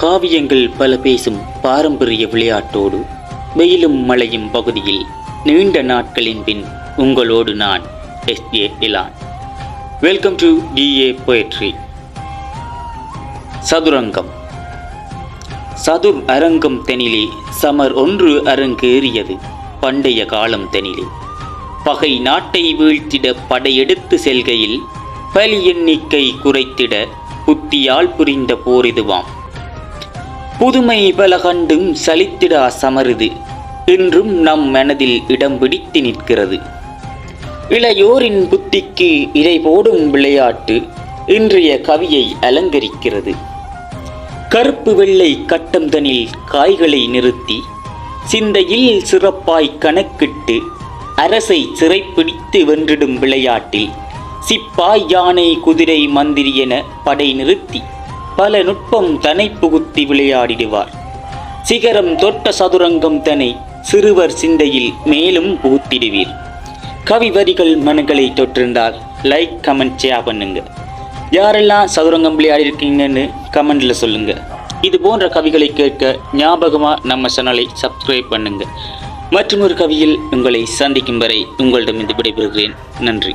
காவியங்கள் பல பேசும் பாரம்பரிய விளையாட்டோடு வெயிலும் மழையும் பகுதியில் நீண்ட நாட்களின் பின் உங்களோடு நான் S. A. Ilan. Welcome to TA poetry சதுரங்கம். சதுர் அரங்கம் தெனிலே சமர் ஒன்று அரங்கேறியது பண்டைய காலம் தெனிலே. பகை நாட்டை வீழ்த்திட படையெடுத்து செல்கையில் பலி எண்ணிக்கை குறைத்திட புத்தியால் புரிந்த போரிதுவாம் புதுமை பல கண்டும் சலித்திடா சமருது இன்றும் நம் மனதில் இடம் பிடித்து நிற்கிறது. இளையோரின் புத்திக்கு இதை போடும் விளையாட்டு இன்றைய கவியை அலங்கரிக்கிறது. கருப்பு வெள்ளை கட்டம்தனில் காய்களை நிறுத்தி சிந்தையில் சிறப்பாய் கணக்கிட்டு அரசை சிறைப்பிடித்து வென்றிடும் விளையாட்டில் சிப்பாய் யானை குதிரை மந்திரி என படை நிறுத்தி பல நுட்பம் தனை புகுத்தி விளையாடிடுவார். சிகரம் தொட்ட சதுரங்கம் தனை சிறுவர் சிந்தையில் மேலும் புகுத்திடுவீர். கவி வரிகள் மனங்களை தொற்றிருந்தால் லைக் கமெண்ட் ஷேர் பண்ணுங்க. யாரெல்லாம் சதுரங்கம் விளையாடி இருக்கீங்கன்னு கமெண்ட்ல சொல்லுங்க. இது போன்ற கவிகளை கேட்க ஞாபகமாக நம்ம சேனலை சப்ஸ்கிரைப் பண்ணுங்க. மற்றும் ஒரு கவியில் உங்களை சந்திக்கும் வரை உங்களிடம் இது விடைபெறுகிறேன். நன்றி.